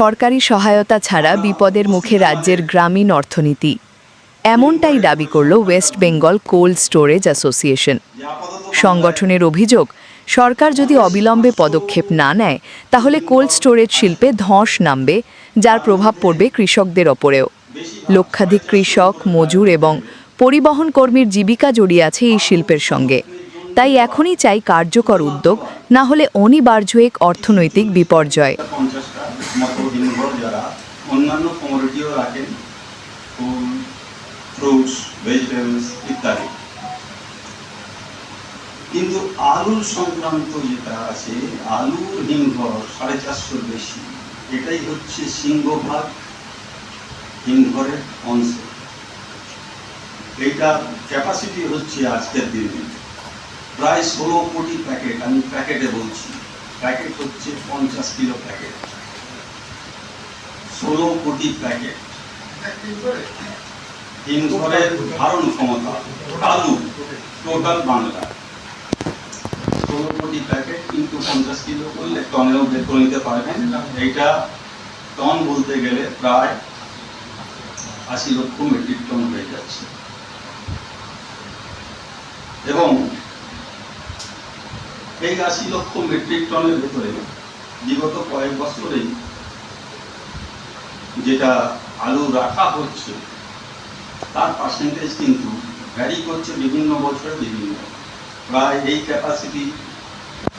সরকারি সহায়তা ছাড়া বিপদের মুখে রাজ্যের গ্রামীণ অর্থনীতি। এমনটাই দাবি করল West Bengal cold storage association. সংগঠনের অভিযোগ, সরকার যদি অবিলম্বে পদক্ষেপ না নেয়, তাহলে কোল্ড স্টোরেজ শিল্পে ধস নামবে, যার প্রভাব পড়বে কৃষকদের ওপরেও। লক্ষাধিক কৃষক, মজুর এবং পরিবহন কর্মীর জীবিকা জড়িয়ে আছে এই শিল্পের সঙ্গে। তাই এখনই চাই কার্যকর উদ্যোগ, না হলে অনিবার্য এক অর্থনৈতিক বিপর্যয়। মতো হিমঘর যারা অন্যান্য কমোডিটিও রাখেন, ফুল ফ্রুটস ভেজিটেবলস ইত্যাদি। কিন্তু আলুর সংক্রান্ত যেটা আছে, আলুর হিমঘর সাড়ে চারশোর বেশি। এটাই হচ্ছে সিংহভাগ হিমঘরের অংশ। এইটার ক্যাপাসিটি হচ্ছে আজকের দিনে। প্রায় ষোলো কোটি প্যাকেট, আমি প্যাকেটে বলছি। প্যাকেট হচ্ছে পঞ্চাশ কিলো প্যাকেট। ষোলো কোটি প্যাকেট। হিমঘরের ধারণ ক্ষমতা আলু টোটাল বাংলা। ষোলো কোটি প্যাকেট কিন্তু পঞ্চাশ কিলো করলে টনেও বের করে নিতে পারবেন। এইটা টন বলতে গেলে প্রায় আশি লক্ষ মেট্রিক টন হয়ে যাচ্ছে। এবং এই আশি লক্ষ মেট্রিক টনের ভেতরে বিগত কয়েক বছরেই যেটা আলু রাখা হচ্ছে, তার পার্সেন্টেজ কিন্তু ভ্যারি করছে বিভিন্ন বছরে বিভিন্ন। প্রায় এই ক্যাপাসিটি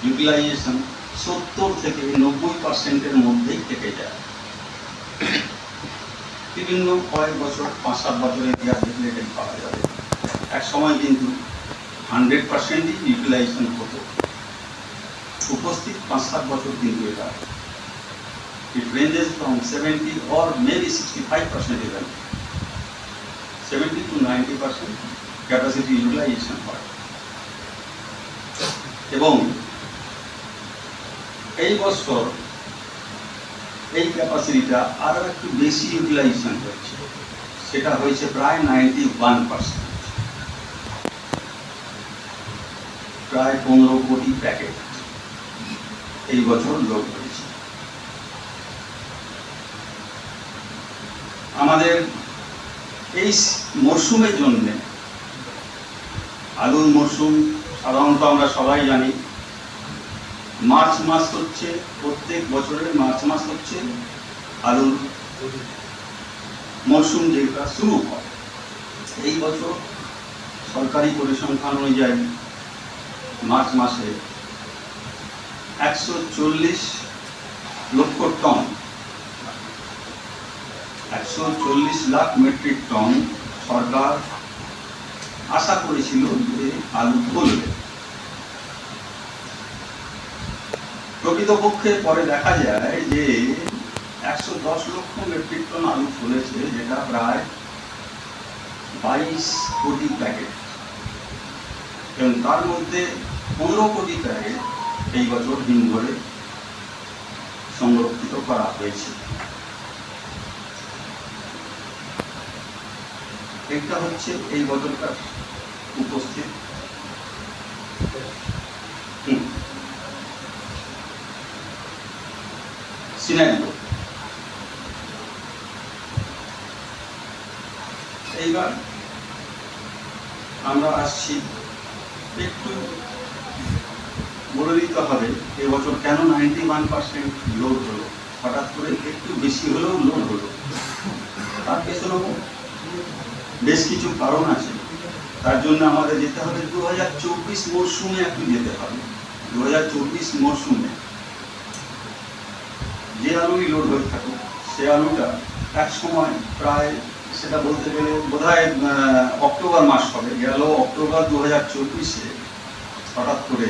ইউটিলাইজেশন সত্তর থেকে নব্বই পার্সেন্টের মধ্যেই থেকে যায়। বিভিন্ন কয়েক বছর, পাঁচ সাত বছরের দেখলে এটা পাওয়া যাবে। এক সময় কিন্তু হান্ড্রেড পার্সেন্টই ইউটিলাইজেশন হতো। উপস্থিত পাঁচ সাত বছর কিন্তু এটা it ranges from 70 or maybe 65 percent even. 70 to 90 percent capacity utilization হয় এবং এই বছর এই ক্যাপাসিটিটা আরও একটু বেশি ইউটিলাইজেশন হচ্ছে। সেটা হয়েছে প্রায় নাইনটি ওয়ান পার্সেন্ট প্রায় পনেরো কোটি প্যাকেট এই বছর লোড হয়েছে আমাদের এই মরশুমের জন্য, আলুর মরশুম সাধারণত আমরা সবাই জানি, মার্চ মাস হচ্ছে, প্রত্যেক বছরের মার্চ মাস হচ্ছে আলুর মরশুম যেটা শুরু হয়। এই বছর সরকারি পরিসংখ্যান অনুযায়ী মার্চ মাসে একশো চল্লিশ লক্ষ টন একশো চল্লিশ লাখ মেট্রিক টন সরকার আশা করেছিল যে আলু ফলবে। প্রকৃতপক্ষে পরে দেখা যায় যে একশো দশ লক্ষ মেট্রিক টন আলু ফলেছে, যেটা প্রায় বাইশ কোটি প্যাকেট। এবং তার মধ্যে পনেরো কোটি প্যাকেট এই বছর হিমঘরে সংরক্ষিত করা হয়েছে। এটা হচ্ছে এই বছরকার উপস্থিত। এইবার আমরা আসছি একটু বলে দিতে হবে এবছর কেন নাইনটি ওয়ান পার্সেন্ট লোড হলো? হঠাৎ করে একটু বেশি হলেও লোড হলো। তার পেছনেও বেশ কিছু কারণ আছে। তার জন্য আমাদের যেতে হবে দু হাজার চব্বিশ মরশুমে একটু যেতে হবে দু হাজার চব্বিশ মরশুমে যে আলুই লোড হয়ে থাকুক, সে আলুটা এক সময় প্রায় সেটা বলতে গেলে বোধ হয় অক্টোবর মাস হবে। গেল অক্টোবর দু হাজার চব্বিশে হঠাৎ করে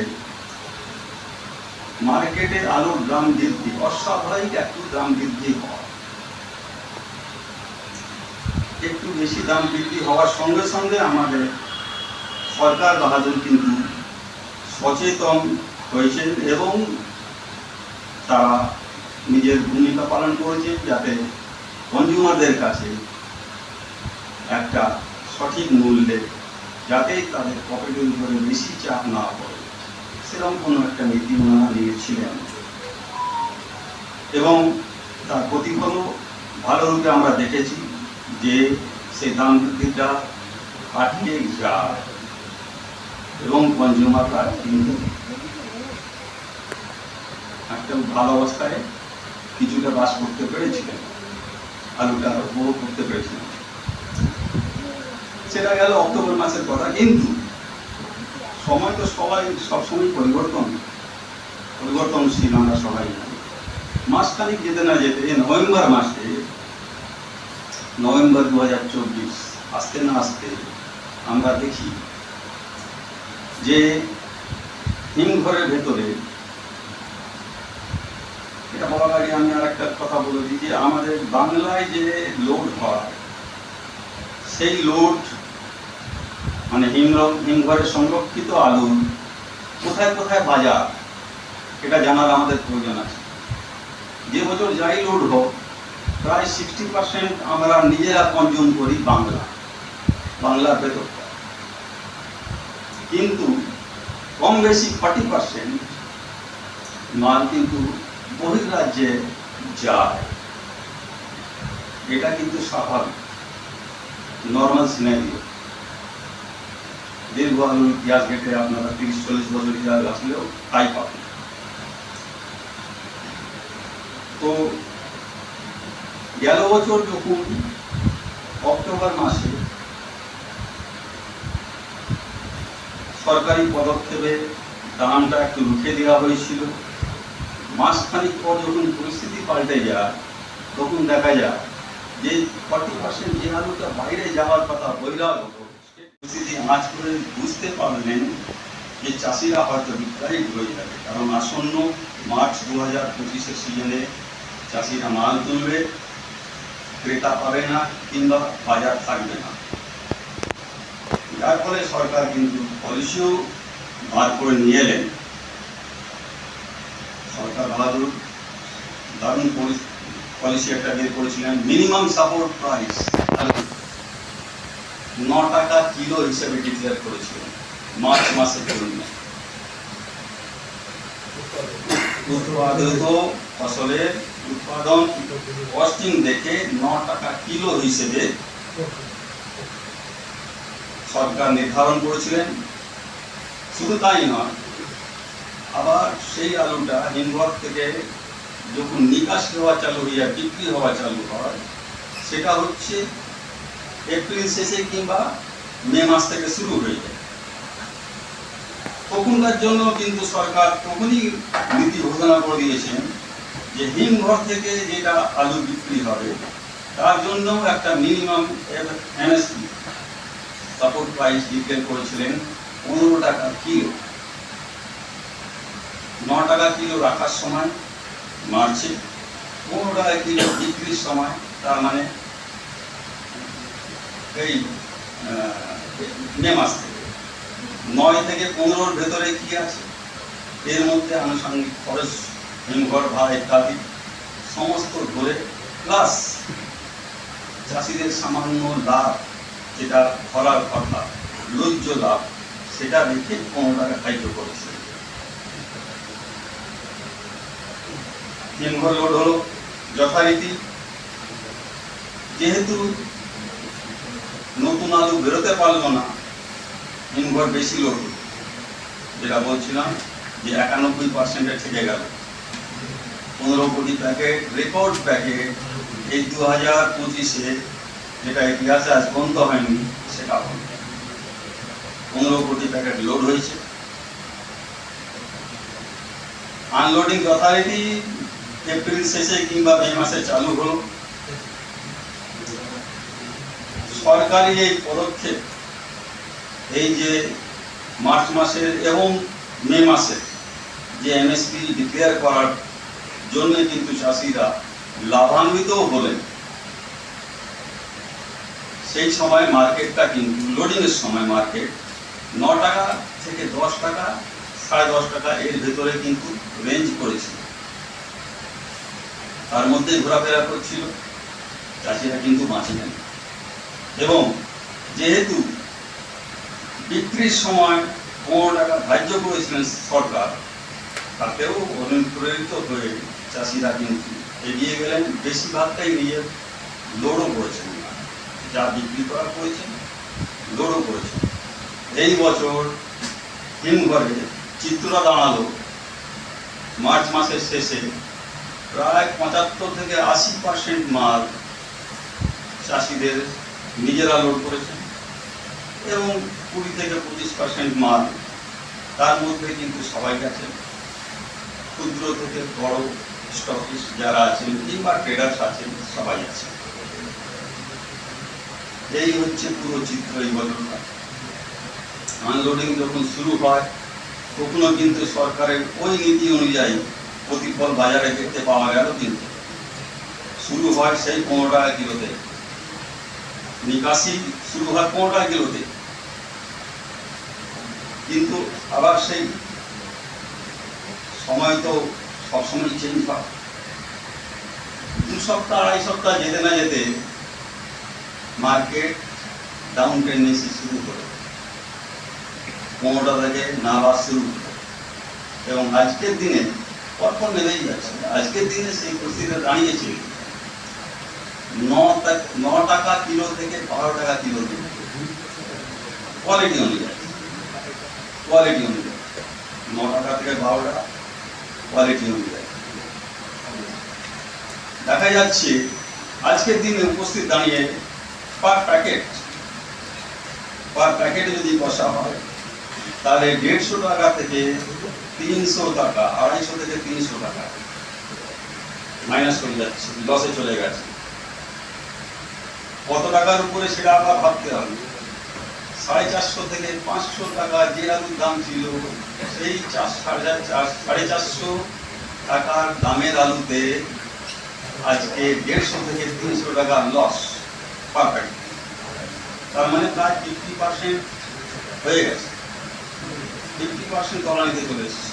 মার্কেটে আলুর দাম বৃদ্ধি, অস্বাভাবিক একটু দাম বৃদ্ধি হওয়া একটু বেশি দাম বৃদ্ধি হওয়ার সঙ্গে সঙ্গে আমাদের সরকার বাহাদুর কিন্তু সচেতন হয়েছেন এবং তারা নিজের ভূমিকা পালন করেছেন যাতে কনজিউমারদের কাছে একটা সঠিক মূল্যে যাতে তাদের পকেটের উপরে বেশি চাপ না পড়ে। সেরকম কোনো একটা নীতি ওনারা নিয়েছিলেন। এবং তার প্রতিফলও ভালো রূপে আমরা দেখেছি। যে সেই দাম বৃদ্ধিটা কাটিয়ে যায় এবং কনজিউমাররা কিন্তু একটা ভালো অবস্থায় কিছুটা বাস করতে পেরেছিলেন, আলুটা উপভোগ করতে পেরেছিলেন। সেটা গেল অক্টোবর মাসের কথা, কিন্তু সময় তো সবাই সবসময় পরিবর্তন, পরিবর্তনশীল আমরা সবাই জানি। মাসখানিক যেতে না যেতে নভেম্বর মাসে নভেম্বর দু হাজার চব্বিশ, আসতে না আসতে আমরা দেখি যে হিমঘরের ভেতরে, এটা বলার আগে আমি আর একটা কথা বলে দিই যে আমাদের বাংলায় যে লোড হয়, সেই লোড মানে হিম হিমঘরে সংরক্ষিত আলু কোথায় কোথায় বাজার, এটা জানার আমাদের প্রয়োজন আছে। যে বছর যাই লোড হোক প্রায় সিক্সটি পার্সেন্ট আমরা নিজেরা কনজিউম করি বাংলা বাংলার ভেতরটা কিন্তু কম বেশি ফর্টি পার্সেন্ট মাল কিন্তু বহির্রাজ্যে যায়। এটা কিন্তু স্বাভাবিক নর্মাল সিনারিও দীর্ঘ আলু ইতিহাস ঘেটে আপনারা তিরিশ, চল্লিশ বছর ইতিহাস আসলেও তাই পাবেন। তো গেল বছর যখন অক্টোবর মাসে সরকারি পদক্ষেপে দামটা একটু রুখে দেওয়া হয়েছিল। মাসখানিক পর যখন পরিস্থিতি পাল্টে যায়, তখন দেখা যায় যে ফর্টি পার্সেন্ট যে আলুটা বাইরে যাওয়ার কথা বৈরাগত সে পরিস্থিতি আজ করে বুঝতে পারলেন যে চাষিরা হয়তো বিক্রাইট হয়ে যাবে। কারণ আসন্ন মার্চ দু হাজার পঁচিশের সিজনে চাষিরা মাল তুলবে। ক্রেতা পাবে না কিংবা বাজার থাকবে না। যার ফলে সরকার কিন্তু পলিসিও বার করে নিয়ে এলেন। সরকার বাহাদুর দারুণ পলিসি একটা বের করেছিলেন মিনিমাম সাপোর্ট প্রাইস। ন টাকা কিলো হিসেবে ডিক্লেয়ার করেছিলেন মার্চ মাসের জন্য ফসলের উৎপাদন কস্টিং দেখে ন টাকা কিলো হিসেবে সরকার নির্ধারণ করেছিলেন। শুধু তাই নয়, আবার সেই আলুটা হিমঘর থেকে যখন নিকাশ হওয়া চালু হইয়া বিক্রি হওয়া চালু হয়, সেটা হচ্ছে এপ্রিল শেষে কিংবা মে মাস থেকে শুরু হয়ে যায়। তখনকার জন্য কিন্তু সরকার তখনই নীতি ঘোষণা করে দিয়েছেন যে হিমঘর থেকে যেটা আলু বিক্রি হবে, তার জন্য একটা minimum MSP support price declare করেছিলেন পনেরো টাকা কিলো। ন টাকা কিলো রাখার সময় মার্চে পনেরো টাকা কিলো বিক্রির সময়, তার মানে এই মে মাস থেকে। নয় থেকে পনেরোর ভেতরে কি আছে? এর মধ্যে আনুষঙ্গিক খরচ হিমঘর ভাড়া ইত্যাদি সমস্ত ধরে প্লাস চাষিদের সামান্য লাভ, যেটা করার কথা, লজ্জ লাভ, সেটা রেখে পনেরো টাকা করেছে হিমঘর লোড হলো যথারীতি, যেহেতু নতুন আলু বেরোতে পারল না হিমঘর বেশি লোড যেটা বলছিলাম যে একানব্বই পার্সেন্টে থেকে গেল। পনেরো কোটি প্যাকেট রেকর্ড প্যাকেট এই দু হাজার পঁচিশে যেটা ইতিহাসে আজ পর্যন্ত হয়নি, সেটা পনেরো কোটি প্যাকেট লোড হয়েছে। আনলোডিং যথারীতি এপ্রিল শেষে কিংবা মে মাসে চালু হলো। সরকারি এই পদক্ষেপ, এই যে মার্চ মাসের এবং মে মাসে যে এমএসপি ডিক্লেয়ার করার জন্য কিন্তু চাষিরা লাভান্বিতও হলেন। সেই সময় মার্কেটটা কিন্তু লোডিংয়ের সময় মার্কেট, ন টাকা থেকে দশ টাকা, সাড়ে দশ টাকা এর ভেতরে কিন্তু রেঞ্জ করেছিল। তার মধ্যে ঘোরাফেরা করছিল, চাষিরা কিন্তু বাঁচলেন এবং যেহেতু বিক্রির সময় পনেরো টাকা ধার্য করেছিলেন সরকার, তাতেও অনুপ্রেরিত হয়ে চাষিরা কিন্তু এগিয়ে গেলেন বেশিরভাগটাই নিয়ে লোডও করেছেন। যা বিক্রি করা করেছেন, লোডও করেছেন। এই বছর হিমঘরে চিত্রা দাঁড়াল। মার্চ মাসের শেষে প্রায় পঁচাত্তর থেকে আশি পার্সেন্ট মাল চাষিদের নিজেরা লোড করেছেন এবং কুড়ি থেকে পঁচিশ পার্সেন্ট মাল তার মধ্যে কিন্তু সবাই গেছেন। ক্ষুদ্র থেকে বড় স্টকিস্ট যারা আছেন কিংবা ট্রেডার্স আছেন, সবাই আছেন এই হচ্ছে পুরো চিত্র এই বছরটা আনলোডিং যখন শুরু হয়, তখনও কিন্তু সরকারের ওই নীতি অনুযায়ী প্রতিফল বাজারে দেখতে পাওয়া গেল কিন্তু। শুরু হয় সেই পনেরো টাকা কিলোতে। নিকাশি শুরু হয় পনেরো টাকা কিলোতে। কিন্তু আবার সেই সময় তো সবসময় চেঞ্জ হয় দু সপ্তাহ, আড়াই সপ্তাহ যেতে না যেতে মার্কেট ডাউন টেন্ডেন্সি শুরু করে। পনেরোটা থেকে নামাজ শুরু এবং আজকের দিনে পরপর নেমেই যাচ্ছে। আজকের দিনে সেই পরিস্থিতিতে দাঁড়িয়েছে। ন টাকা কিলো থেকে বারো টাকা কিলো কোয়ালিটি অনুযায়ী। কোয়ালিটি অনুযায়ী। ন টাকা থেকে বারো টাকা। কোয়ালিটি অনুযায়ী দেখা যাচ্ছে, আজকের দিনে উপস্থিত দাঁড়িয়ে পার প্যাকেট পার প্যাকেটে যদি বসা হয়, তাহলে দেড়শো টাকা থেকে তিনশো টাকা, আড়াইশো থেকে তিনশো টাকা মাইনাস হয়ে যাচ্ছে লসে চলে গেছে। কত টাকার উপরে সেটা আবার ভাবতে হবে। সাড়ে চারশো থেকে পাঁচশো টাকা যে আলুর দাম ছিল, সেই চার সাড়ে চার সাড়ে চারশো টাকার দামের আলুতে আজকে দেড়শো থেকে তিনশো টাকা লস পারফেক্ট তার মানে প্রায় ফিফটি পার্সেন্ট হয়ে গেছে। ফিফটি পার্সেন্ট তলানিতে চলে এসেছে।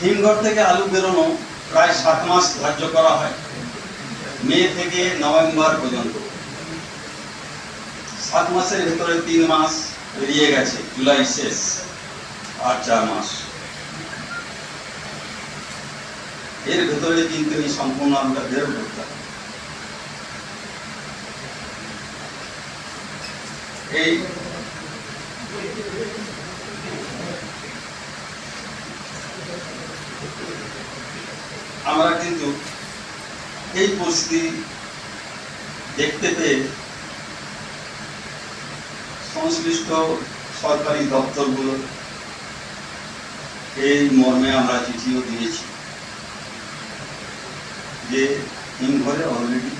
হিমঘর থেকে আলু বেরোনো প্রায় সাত মাস ধার্য করা হয়, মে থেকে নভেম্বর পর্যন্ত। সাত মাসের ভেতরে তিন মাস পেরিয়ে গেছে, জুলাই শেষ, আর চার মাস। এর ভেতরে কিন্তু এই সম্পূর্ণ আলুটা বের করতে এই আমরা কিন্তু এই পরিস্থিতি দেখতে পেয়ে সংশ্লিষ্ট সরকারি দপ্তরগুলো এই মর্মে আমরা চিঠিও দিয়েছি যে হিমঘরে অলরেডি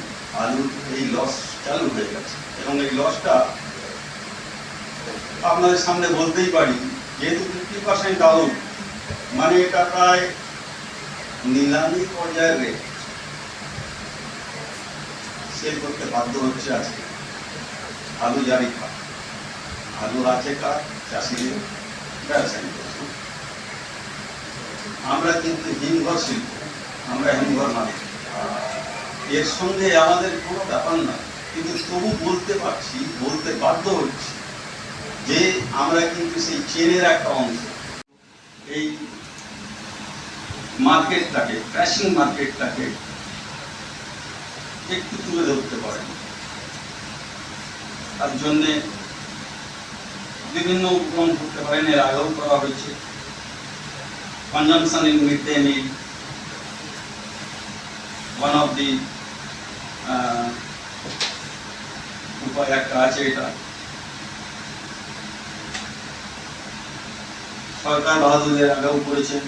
আলুর এই লস চালু হয়ে গেছে এবং এই লসটা আপনাদের সামনে বলতেই পারি, যেহেতু ফিফটি পার্সেন্ট আলু মানে এটা প্রায় নিলামি পর্যায়ের রেট সেল করতে বাধ্য হচ্ছে আজকে। আলু জারি খা আলু চাষিদের। ব্যবসায়ী আমরা কিন্তু হিমঘর শিল্প, আমরা হিমঘর মালিক। এর সঙ্গে আমাদের কোনো ব্যাপার না কিন্তু তবু বলতে পারছি, বলতে বাধ্য হচ্ছি যে আমরা কিন্তু সেই চেনের একটা অংশ। এই মার্কেটটাকে, ক্র্যাশিং মার্কেটটাকে একটু তুলে ধরতে পারেন। তার জন্যে বিভিন্ন উপক্রম করতে পারেন এর আগেও করা হয়েছে। Consumption in mid day meal one of the উপায় একটা আছে এটা। সরকার বাহাদুরের আগেও করেছেন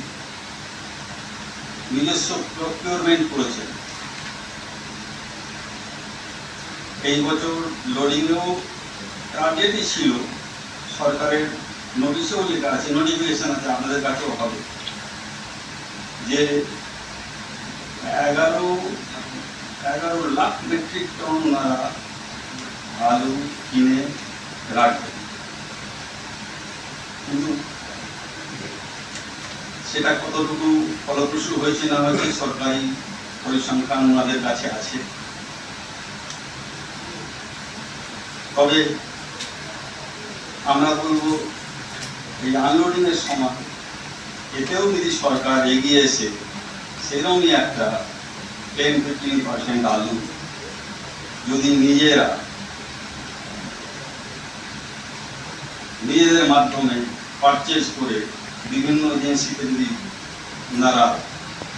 নিজস্ব প্রকিউরমেন্ট করেছেন এই বছর লোডিংয়েও টার্গেটই ছিল। সরকারের নোটিশেও লেখা আছে নোটিফিকেশন আছে, আপনাদের কাছেও হবে। যে এগারো এগারো লাখ মেট্রিক টন ওনারা আলু কিনে রাখবেন কিন্তু সেটা কতটুকু ফলপ্রসূ হয়েছে না হয়েছে সরকারি পরিসংখ্যান ওনাদের কাছে আছে। তবে আমরা বলব, এই আনলোডিং এর সময় এতেও যদি সরকার এগিয়ে এসে সেরকমই একটা টেন ফিফটিন পার্সেন্ট আলু যদি নিজেরা নিজেদের মাধ্যমে পারচেস করে বিভিন্ন এজেন্সিতে যদি ওনারা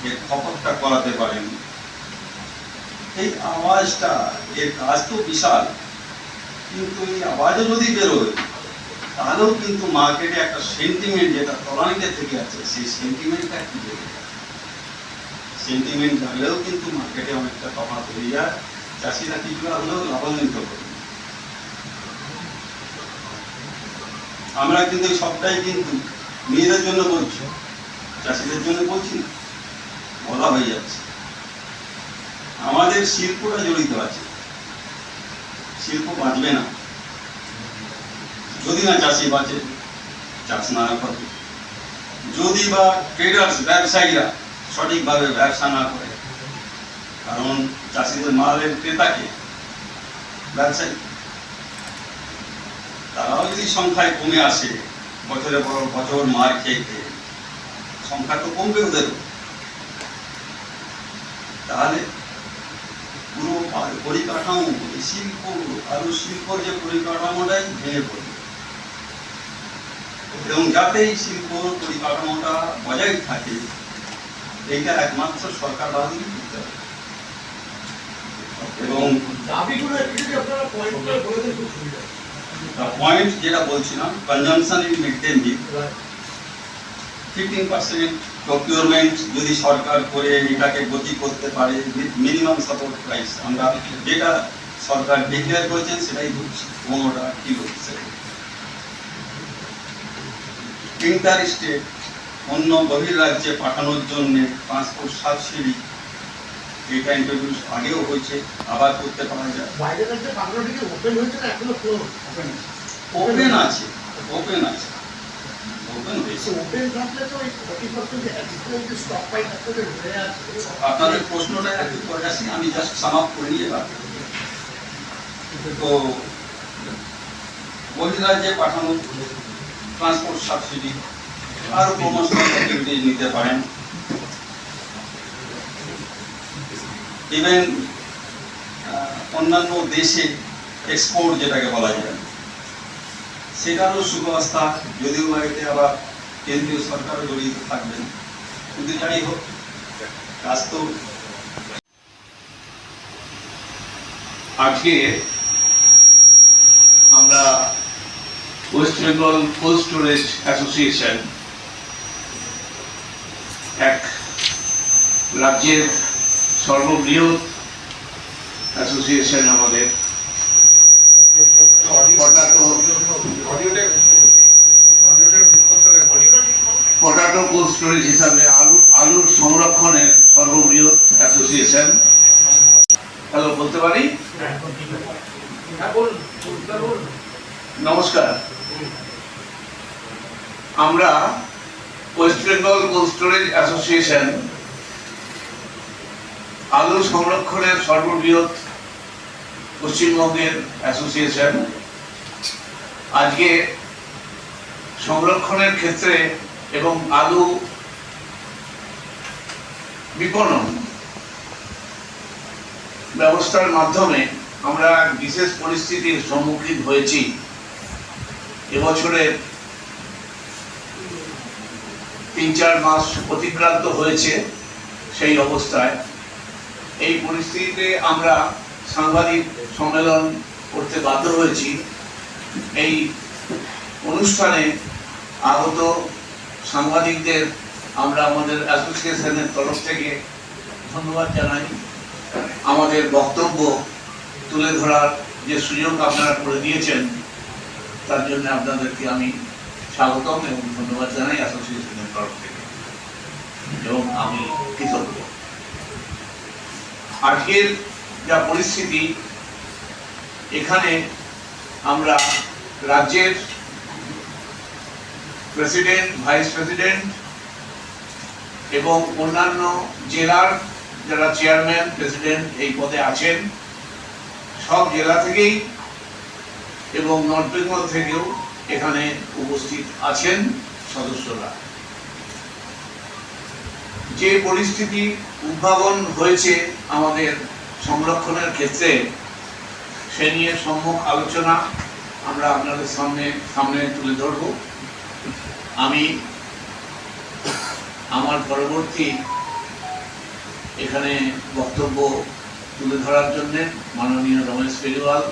এর খপরটা করাতে পারেন, এই আওয়াজটা, এর কাজ তো বিশাল, কিন্তু এই আওয়াজও যদি বেরোয় তাহলেও কিন্তু মার্কেটে একটা সেন্টিমেন্ট যেটা তলানিতে থেকে আছে, সেই সেন্টিমেন্টটা কি সেন্টিমেন্ট থাকলেও কিন্তু মার্কেটে অনেকটা তফাৎ হয়ে যায়। চাষিরা কিছুটা হলেও লাভান্বিত হবে আমরা কিন্তু সবটাই কিন্তু নিজেদের জন্য বলছি, চাষিদের জন্য বলছি না, বলা হয়ে যাচ্ছে। আমাদের শিল্পটা জড়িত আছে। শিল্প বাঁচবে না। যদি না চাষি বাঁচে, চাষ না করে। যদি বা ট্রেডার্স ব্যবসায়ীরা সঠিকভাবে ব্যবসা না করে, কারণ চাষিদের মালের ক্রেতাকে ব্যবসায়ী, তারাও যদি সংখ্যায় কমে আসে, বছরে পর বছর মার খেয়ে খেয়ে, সংখ্যা তো কমবে ওদের। তাহলে পুরো পরিকাঠামো, শিল্প, আরও শিল্পর যে পরিকাঠামোটাই ভেঙে পড়বে। এবং যাতে এই শিল্প পরিকাঠামোটা বজায় থাকে এইটা একমাত্র সরকার বাহিনী করতে হবে। এবং পয়েন্ট যেটা বলছিলাম consumption in mid day meal fifteen percent procurement যদি সরকার করে এটাকে গতি করতে পারে মিনিমাম সাপোর্ট প্রাইস আমরা যেটা সরকার ডিক্লেয়ার করেছেন সেটাই বলছি পনেরো টাকা কিলো হিসেবে ইন্টার স্টেট অন্য বহির রাজ্যে পাঠানোর জন্য ট্রান্সপোর্ট সাবসিডি এটা ইন্ট্রোডিউস আগেও হয়েছে আবার করতে পারা যায়। বাইরের রাজ্যে কি ওপেন হয়েছে না এখনও ওপেন ওপেন আছে। ওপেন আছে আপনাদের প্রশ্নটা একটু করে আসি আমি জাস্ট সাম আপ করে নিয়ে তো বহিরাজ্যে পাঠানো ট্রান্সপোর্ট সাবসিডি আরও প্রমোশনাল অ্যাক্টিভিটি নিতে পারেন। ইভেন অন্যান্য দেশে এক্সপোর্ট যেটাকে বলা যায়, সেটারও সুব্যবস্থা, যদিও বা এতে আবার কেন্দ্রীয় সরকারও জড়িত থাকবেন। কিন্তু যাই হোক, কাজ তো আজকে আমরা West Bengal cold storage association এক রাজ্যের সর্ববৃহৎ অ্যাসোসিয়েশন আমাদের। পটাটো কোল্ড স্টোরেজ হিসাবে আলু আলুর সংরক্ষণের সর্ববৃহৎ অ্যাসোসিয়েশন হ্যালো বলতে পারি? হ্যাঁ বলুন। নমস্কার। আমরা West Bengal cold storage association আলু সংরক্ষণের সর্ববৃহৎ পশ্চিমবঙ্গের অ্যাসোসিয়েশন। আজকে সংরক্ষণের ক্ষেত্রে এবং আলু বিপণন ব্যবস্থার মাধ্যমে আমরা বিশেষ পরিস্থিতির সম্মুখীন হয়েছি। এবছরের তিন চার মাস অতিক্রান্ত হয়েছে সেই অবস্থায়। এই পরিস্থিতিতে আমরা সাংবাদিক সম্মেলন করতে বাধ্য হয়েছি। এই অনুষ্ঠানে আহত সাংবাদিকদের আমরা আমাদের অ্যাসোসিয়েশনের তরফ থেকে ধন্যবাদ জানাই। আমাদের বক্তব্য তুলে ধরার যে সুযোগ আপনারা করে দিয়েছেন, তার জন্য আপনাদেরকে আমি স্বাগতম এবং ধন্যবাদ জানাই অ্যাসোসিয়েশনের তরফ থেকে। এবং আমি কৃতজ্ঞ। আজকের যা পরিস্থিতি, এখানে আমরা রাজ্যের প্রেসিডেন্ট, ভাইস প্রেসিডেন্ট এবং অন্যান্য জেলার যারা চেয়ারম্যান, প্রেসিডেন্ট এই পদে আছেন, সব জেলা থেকেই এবং নর্থ বেঙ্গল থেকেও এখানে উপস্থিত আছেন সদস্যরা। যে পরিস্থিতি উদ্ভাবন হয়েছে আমাদের সংরক্ষণের ক্ষেত্রে, সে নিয়ে সম্মুখ আলোচনা আমরা আপনাদের সামনে সামনে তুলে ধরব। আমি আমার পরবর্তী এখানে বক্তব্য তুলে ধরার জন্য মাননীয় রমেশ পেরিওয়াল,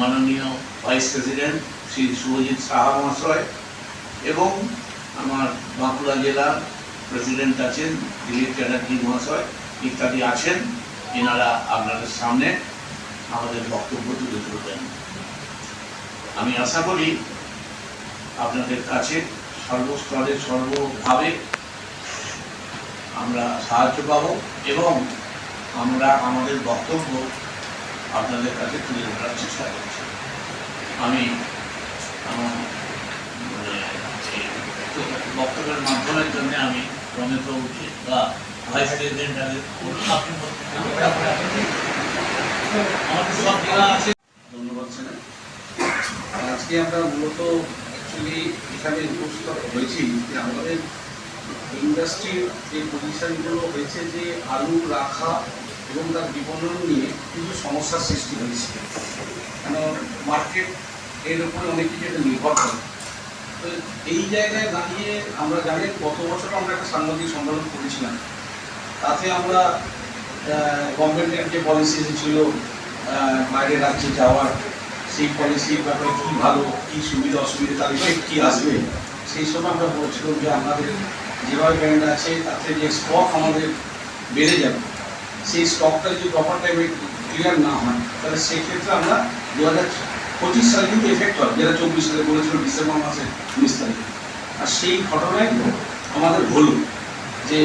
মাননীয় ভাইস প্রেসিডেন্ট শ্রী শুভজিৎ সাহা মহাশয় এবং আমার বাঁকুড়া জেলার প্রেসিডেন্ট আছেন দিলীপ চ্যাটার্জি মহাশয় ইত্যাদি আছেন এনারা আপনাদের সামনে আমাদের বক্তব্য তুলে ধরবেন। আমি আশা করি আপনাদের কাছে সর্বস্তরে সর্বভাবে আমরা সাহায্য পাবো এবং আমরা আমাদের বক্তব্য আপনাদের কাছে তুলে ধরার চেষ্টা করছি। আমি আমার মানে, বক্তব্যের মাধ্যমের জন্য আমি বাবুকে বা ভাইস প্রেসিডেন্ট আজকে আমরা মূলত অ্যাকচুয়ালি এখানে উপস্থিত হয়েছি যে আমাদের ইন্ডাস্ট্রির যে পজিশনগুলো হয়েছে যে আলু, রাখা এবং তার বিপণন নিয়ে কিছু সমস্যার সৃষ্টি হয়েছে। কেন মার্কেট এর উপরে অনেক কিছু একটা নির্ভর করে। এই জায়গায় দাঁড়িয়ে আমরা জানি গত বছর আমরা একটা সাংবাদিক সম্মেলন করেছিলাম। তাতে আমরা গভর্নমেন্টের যে পলিসি ছিল আহ, বাইরের রাজ্যে যাওয়ার সেই পলিসির ব্যাপারে কী ভালো কী সুবিধা অসুবিধা ইফেক্ট কী আসবে সেই সময় আমরা বলছিলাম যে আমাদের যেভাবে ব্র্যান্ড আছে তাতে যে স্টক আমাদের বেড়ে যাবে সেই স্টকটা যদি প্রপার টাইমে ক্লিয়ার না হয় তাহলে সেক্ষেত্রে আমরা দু হাজার পঁচিশ সালে কিন্তু এফেক্ট হয়, যেটা চব্বিশ সালে বলেছিল, ডিসেম্বর মাসে উনিশ তারিখে। আর সেই ঘটনায় আমাদের হলো যে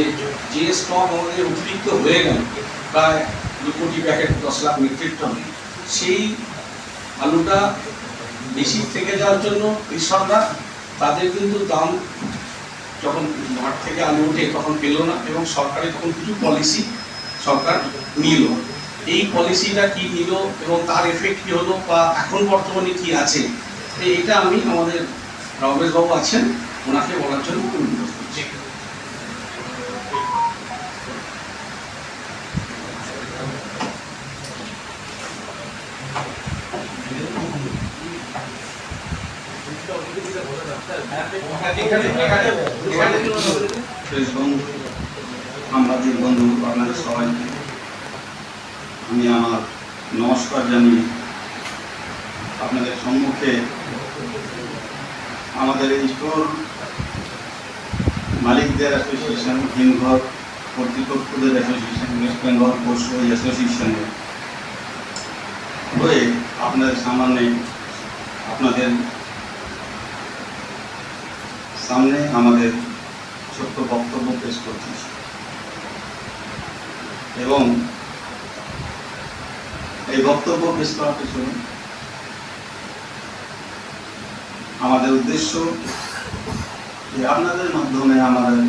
যে স্টক আমাদের অতিরিক্ত হয়ে গেল, প্রায় দু কোটি প্যাকেট দশ লাখ মেট্রিক টন সেই আলুটা বেশি থেকে যাওয়ার জন্য কৃষকরা তাদের কিন্তু দাম যখন মাঠ থেকে আলু ওঠে তখন পেল না, এবং সরকারের তখন কিছু পলিসি সরকার নিল। এই পলিসিটা কি নিল এবং তার এফেক্ট কি হলো বা এখন বর্তমানে কি আছে? এটা আমি আমাদের রমেশবাবু আছেন, ওনাকে বলার জন্য অনুরোধ জানিয়ে আপনাদের সম্মুখে আমাদের এই স্টোর মালিকদের অ্যাসোসিয়েশন, হিমঘর, কর্তৃপক্ষদের অ্যাসোসিয়েশন, ওয়েস্ট বেঙ্গল পোস্টওয়াই অ্যাসোসিয়েশনের হয়ে আপনাদের সামনে আপনাদের সামনে আমাদের ছোট্ট বক্তব্য পেশ করছি। এবং এই বক্তব্য পেশ করার পেছনে আমাদের উদ্দেশ্য যে আপনাদের মাধ্যমে আমাদের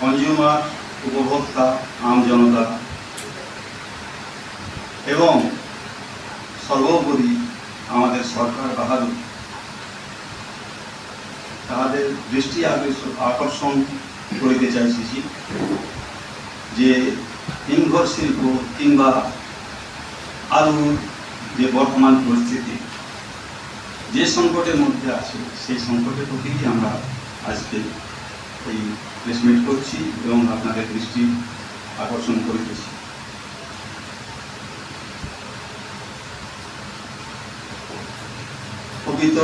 কনজিউমার উপভোক্তা, আম জনতা এবং সর্বোপরি আমাদের সরকার বাহাদুর তাহাদের দৃষ্টি আকর্ষ- আকর্ষণ করিতে চাইছি যে হিমঘর শিল্প কিংবা আলুর যে বর্তমান পরিস্থিতি, যে সংকটের মধ্যে আছে, সেই সংকটের প্রতিই আমরা আজকে এই প্লেসমেন্ট করছি এবং আপনাদের দৃষ্টি আকর্ষণ করিতেছি প্রকৃত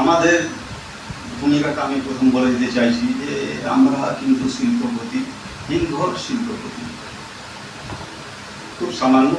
আমাদের ভূমিকাটা আমি প্রথম বলে দিতে চাইছি যে আমরা কিন্তু শিল্পপতি হিমঘর শিল্পপতি। খুব সামান্য